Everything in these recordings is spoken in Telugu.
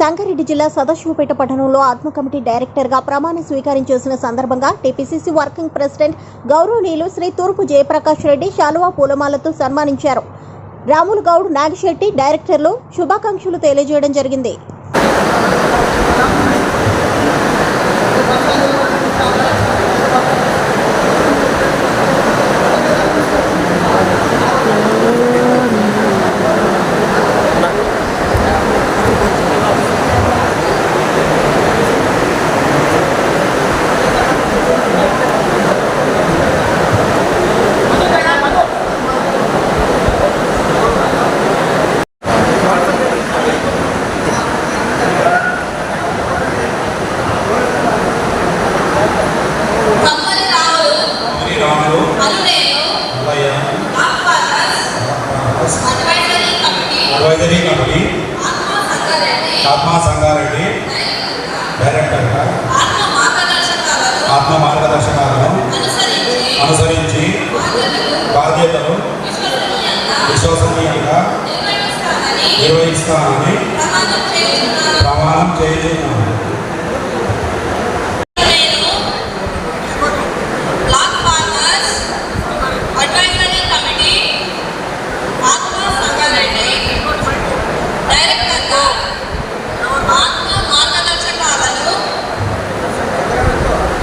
సంగారెడ్డి జిల్లా సదాశివపేట పట్టణంలో ఆత్మ కమిటీ డైరెక్టర్గా ప్రమాణ స్వీకారం చేసిన సందర్భంగా టీపీసీసీ వర్కింగ్ ప్రెసిడెంట్ గౌరవనీయులు శ్రీ తూర్పు జయప్రకాష్ రెడ్డి శాలువా పూలమాలతో సన్మానించారు. రాములు గౌడ్ నాగిశెట్టి డైరెక్టర్లు శుభాకాంక్షలు తెలియజేయడం జరిగింది కమ్మలి రాములు మరి రాములు అనునేను అల్లయ్య ఆత్మకస్ అడ్వైజరీ కమిటీ అడ్వైజరీ కమిటీ ఆత్మ సంగారెడ్డి ఆత్మా సంగారెడ్డి డైరెక్టర్గా ఆత్మ మార్గదర్శకాలను అనుసరించి బాధ్యతలు విశ్వసనీయంగా నిర్వహిస్తానని ప్రమాణం చేయుచున్నాను నేను బ్లాక్ పార్ట్నర్స్ అడ్వైజరీ కమిటీ ఆత్మ సంగారెడ్డి డైరెక్టర్గా ఆత్మ మార్గదర్శకాలను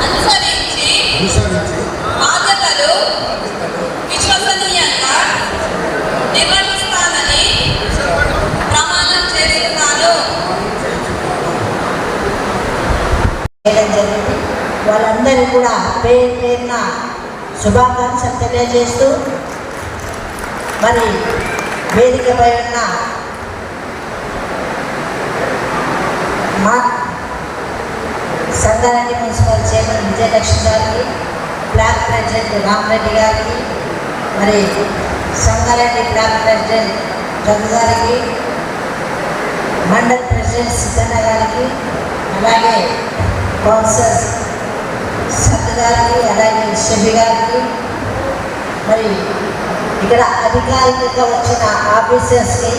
అనుసరించి అనుసరించి బాధ్యతలు విశ్వసనీయంగా నిర్వహిస్తానని ప్రమాణం చేస్తున్నాను చేయడం జరిగింది వాళ్ళందరూ కూడా పేరు పేరున శుభాకాంక్షలు తెలియజేస్తూ మరి వేదికపై ఉన్న మా సంగారెడ్డి మున్సిపల్ చైర్మన్ విజయలక్ష్మి గారికి బ్లాక్ ప్రెసిడెంట్ రామరెడ్డి గారికి మరి సంగారెడ్డి బ్లాక్ ప్రెసిడెంట్ రఘు గారికి మండల్ ప్రెసిడెంట్ సిద్ధన్న గారికి అలాగే కౌన్సిలర్స్ సత్యగారికి అలాగే షబి గారికి మరి ఇక్కడ అధికారికంగా వచ్చిన ఆఫీసర్స్కి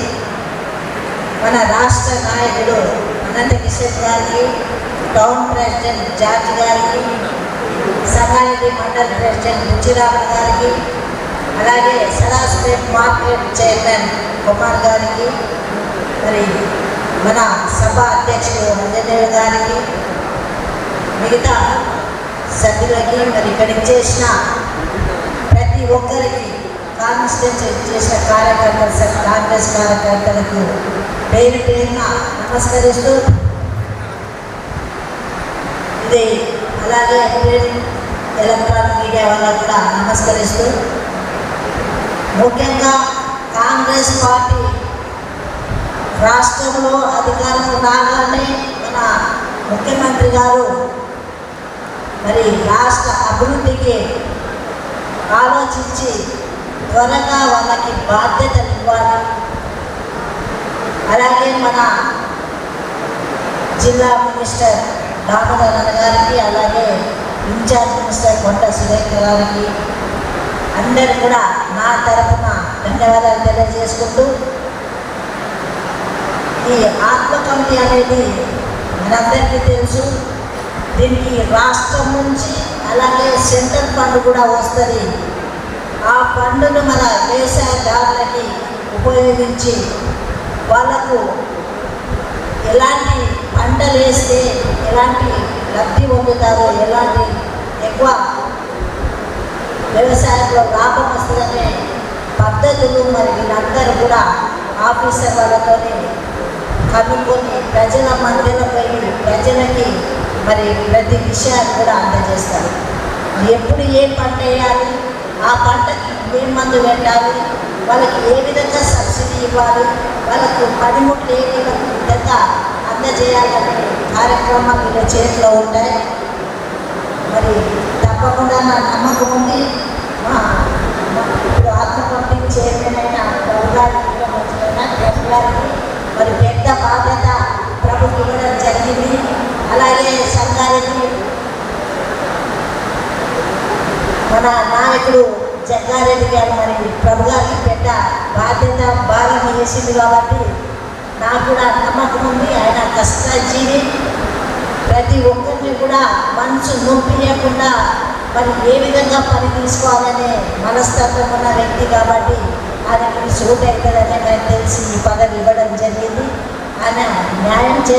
మన రాష్ట్ర నాయకుడు అనంత కిషోర్ గారికి టౌన్ ప్రెసిడెంట్ జార్జ్ గారికి సంగారెడ్డి మండల్ ప్రెసిడెంట్ రుచిరామ గారికి అలాగే సరాస్పేట్ మార్కెట్ చైర్మన్ కుమార్ గారికి మరి మన సభ అధ్యక్షుడు అంజనేయుడు గారికి మిగతా సభ్యులకి మరి ఇక్కడ చేసిన ప్రతి ఒక్కరికి కాన్స్టిట్యూన్సీ చేసిన కార్యకర్తలు కాంగ్రెస్ కార్యకర్తలకు పేరు పేరున నమస్కరిస్తూ ఇది అలాగే ఎలక్ట్రానిక్ మీడియా వాళ్ళకు కూడా నమస్కరిస్తూ ముఖ్యంగా కాంగ్రెస్ పార్టీ రాష్ట్రంలో అధికారం రాగానే మన ముఖ్యమంత్రి గారు మరి రాష్ట్ర అభివృద్ధికి ఆలోచించి త్వరగా వాళ్ళకి బాధ్యతలు ఇవ్వాలి. అలాగే మన జిల్లా మినిస్టర్ దామోదరన్ గారికి అలాగే ఇన్ఛార్జ్ మినిస్టర్ కొండ సురేఖ గారికి అందరు కూడా నా తరఫున ధన్యవాదాలు తెలియజేసుకుంటూ ఈ ఆత్మ కమిటీ అనేది మనందరికీ తెలుసు. దీనికి రాష్ట్రం నుంచి అలాగే సెంట్రల్ ఫండ్ కూడా వస్తుంది. ఆ ఫండ్ను మన వ్యవసాయదారులకి ఉపయోగించి వాళ్ళకు ఎలాంటి పంటలు వేస్తే ఎలాంటి లబ్ధి పొందుతారో ఎలాంటి ఎక్కువ వ్యవసాయంలో లాభం వస్తుందనే పద్ధతులు మరి వీళ్ళందరూ కూడా ఆఫీసర్ వాళ్ళతో కనుక్కొని ప్రజల మధ్యలో పోయి మరి ప్రతి విషయాన్ని కూడా అందజేస్తారు ఎప్పుడు ఏ పంట వేయాలి ఆ పంటకి ఏ మందు పెట్టాలి వాళ్ళకి ఏ విధంగా సబ్సిడీ ఇవ్వాలి వాళ్ళకు పనిముట్లు ఏ విధంగా అందజేయాలనే కార్యక్రమాలు వీళ్ళ చేతిలో ఉంటాయి. మరి తప్పకుండా నా నమ్మకం ఉంది మా మా- ఇప్పుడు ఆత్మ పంపిణీ చైర్మన్ అయిన ప్రభు గారికి ముఖ్యమైన ప్రభు గారికి మరి పెద్ద బాధ్యత ప్రభుత్వం ఇవ్వడం జరిగింది అలాగే సంగారెడ్డి మన నాయకుడు రంగారెడ్డి గారు మరి ప్రభు గారికి పెద్ద బాధ్యత భారం వేసింది కాబట్టి నాకు కూడా నమ్మకం ఉంది. ఆయన కష్టజీవి. ప్రతి ఒక్కరిని కూడా మనసు నొప్పియకుండా మరి ఏ విధంగా పని తీసుకోవాలనే మనస్తత్వం ఉన్న వ్యక్తి కాబట్టి ఆయనకి సూట్ అవుతుందని నాకు తెలిసి ఈ పదవి ఇవ్వడం జరిగింది. ఆయన న్యాయం చేసి